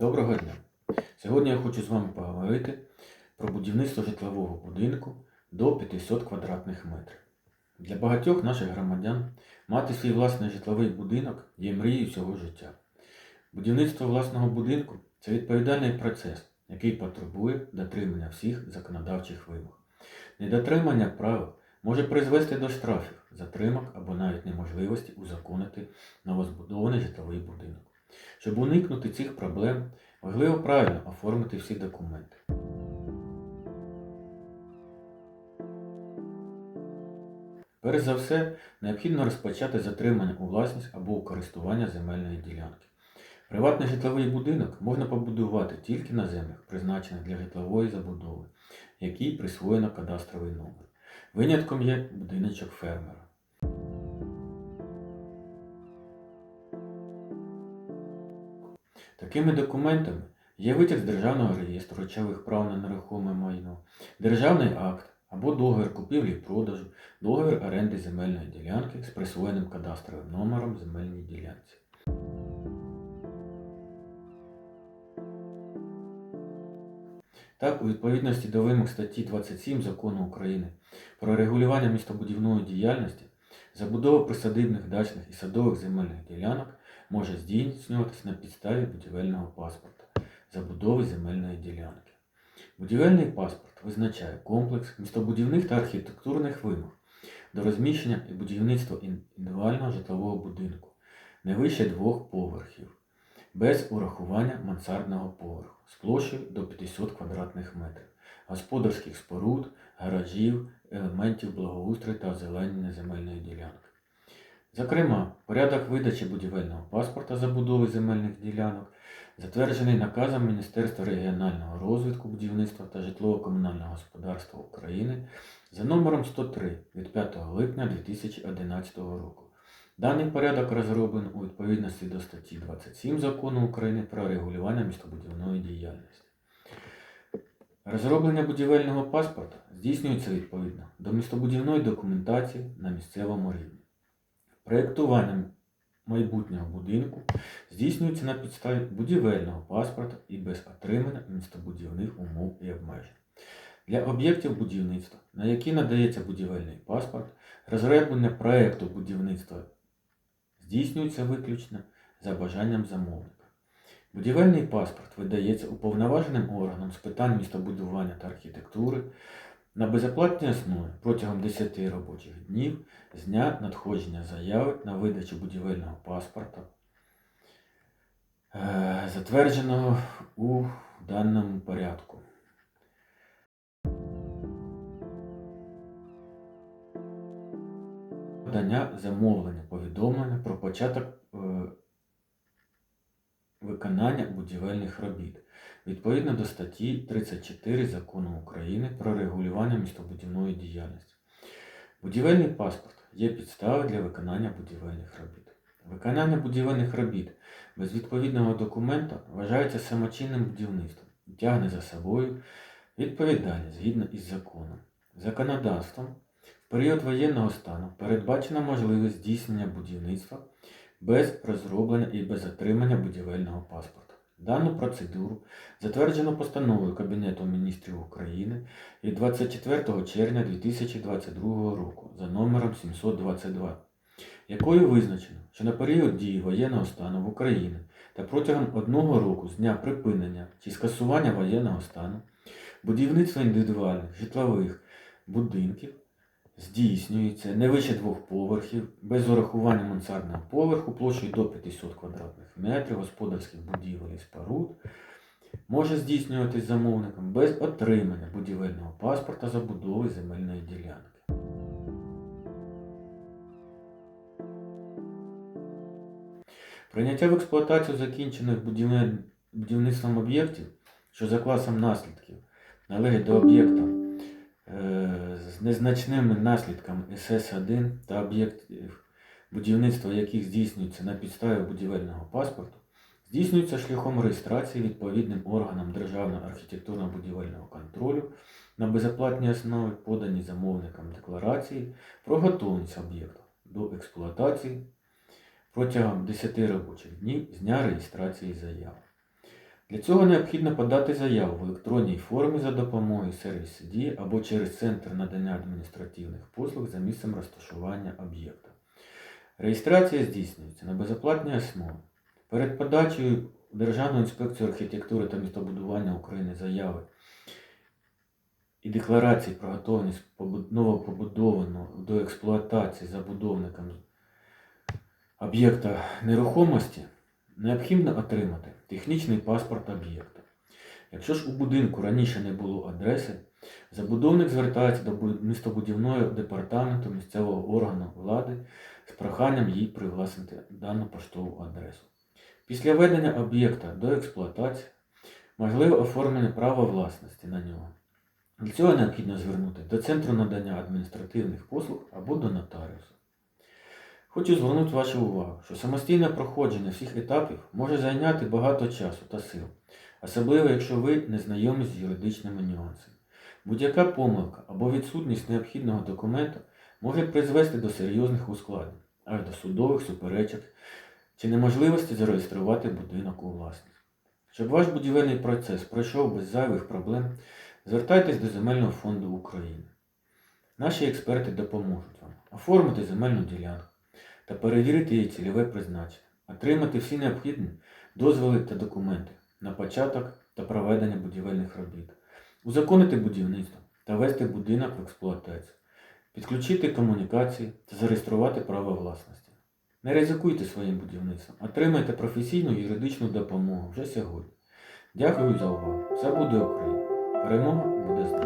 Доброго дня! Сьогодні я хочу з вами поговорити про будівництво житлового будинку до 500 квадратних метрів. Для багатьох наших громадян мати свій власний житловий будинок є мрією всього життя. Будівництво власного будинку це відповідальний процес, який потребує дотримання всіх законодавчих вимог. Недотримання правил може призвести до штрафів, затримок або навіть неможливості узаконити новозбудований житловий будинок. Щоб уникнути цих проблем, важливо правильно оформити всі документи. Перш за все, необхідно розпочати затримання у власність або у користування земельної ділянки. Приватний житловий будинок можна побудувати тільки на землях, призначених для житлової забудови, якій присвоєно кадастровий номер. Винятком є будиночок фермера. Такими документами є витяг з Державного реєстру речових прав на нерухоме майно, державний акт або договір купівлі-продажу, договір оренди земельної ділянки з присвоєним кадастровим номером земельній ділянці. Так, у відповідності до вимог статті 27 Закону України про регулювання містобудівної діяльності, забудова присадибних дачних і садових земельних ділянок може здійснюватися на підставі будівельного паспорта забудови земельної ділянки. Будівельний паспорт визначає комплекс містобудівних та архітектурних вимог до розміщення і будівництва індивідуального житлового будинку не вище двох поверхів, без урахування мансардного поверху з площею до 500 квадратних метрів, господарських споруд, гаражів, елементів благоустрою та озеленення земельної ділянки. Зокрема, порядок видачі будівельного паспорта забудови земельних ділянок затверджений наказом Міністерства регіонального розвитку, будівництва та житлово-комунального господарства України за номером 103 від 5 липня 2011 року. Даний порядок розроблений у відповідності до статті 27 Закону України про регулювання містобудівної діяльності. Розроблення будівельного паспорта здійснюється відповідно до містобудівної документації на місцевому рівні. Проєктування майбутнього будинку здійснюється на підставі будівельного паспорта і без отримання містобудівних умов і обмежень. Для об'єктів будівництва, на які надається будівельний паспорт, розроблення проєкту будівництва здійснюється виключно за бажанням замовника. Будівельний паспорт видається уповноваженим органом з питань містобудування та архітектури на безоплатній основі протягом 10 робочих днів з дня надходження заяви на видачу будівельного паспорта, е, затвердженого у даному порядку. Подання замовлення повідомлення про початок е, виконання будівельних робіт відповідно до статті 34 Закону України про регулювання містобудівної діяльності. Будівельний паспорт є підставою для виконання будівельних робіт. Виконання будівельних робіт без відповідного документа вважається самочинним будівництвом тягне за собою відповідальність згідно із законом. Законодавством в період воєнного стану передбачена можливість здійснення будівництва без розроблення і без отримання будівельного паспорта. Дану процедуру затверджено постановою Кабінету міністрів України від 24 червня 2022 року за номером 722, якою визначено, що на період дії воєнного стану в Україні та протягом одного року з дня припинення чи скасування воєнного стану будівництво індивідуальних житлових будинків здійснюється не вище двох поверхів, без урахування мансардного поверху площею до 500 квадратних метрів, господарських будівель і споруд, може здійснюватись замовником без отримання будівельного паспорта забудови земельної ділянки. Прийняття в експлуатацію закінчених будівництвом об'єктів, що за класом наслідків належать до об'єкта з незначними наслідками СС1 та об'єктів будівництва яких здійснюється на підставі будівельного паспорту, здійснюється шляхом реєстрації відповідним органам Державного архітектурно-будівельного контролю на безоплатній основі подані замовникам декларації про готовність об'єкту до експлуатації протягом 10 робочих днів з дня реєстрації заяви. Для цього необхідно подати заяву в електронній формі за допомогою сервісу Дії або через центр надання адміністративних послуг за місцем розташування об'єкта. Реєстрація здійснюється на безоплатній основі. Перед подачею в Державну інспекцію архітектури та містобудування України заяви і декларації про готовність побу- новопобудованого до експлуатації забудовником об'єкта нерухомості необхідно отримати технічний паспорт об'єкта. Якщо ж у будинку раніше не було адреси, забудовник звертається до містобудівного департаменту місцевого органу влади з проханням їй привласнити дану поштову адресу. Після введення об'єкта до експлуатації можливе оформлення права власності на нього. Для цього необхідно звернути до Центру надання адміністративних послуг або до нотаріуса. Хочу звернути вашу увагу, що самостійне проходження всіх етапів може зайняти багато часу та сил, особливо якщо ви не знайомі з юридичними нюансами. Будь-яка помилка або відсутність необхідного документу може призвести до серйозних ускладнень, аж до судових суперечок чи неможливості зареєструвати будинок у власність. Щоб ваш будівельний процес пройшов без зайвих проблем, звертайтесь до Земельного фонду України. Наші експерти допоможуть вам оформити земельну ділянку та перевірити її цільове призначення, отримати всі необхідні дозволи та документи на початок та проведення будівельних робіт, узаконити будівництво та ввести будинок в експлуатацію, підключити комунікації та зареєструвати право власності. Не ризикуйте своїм будівництвом, отримайте професійну юридичну допомогу вже сьогодні. Дякую за увагу. Все буде Україна. Перемога буде з.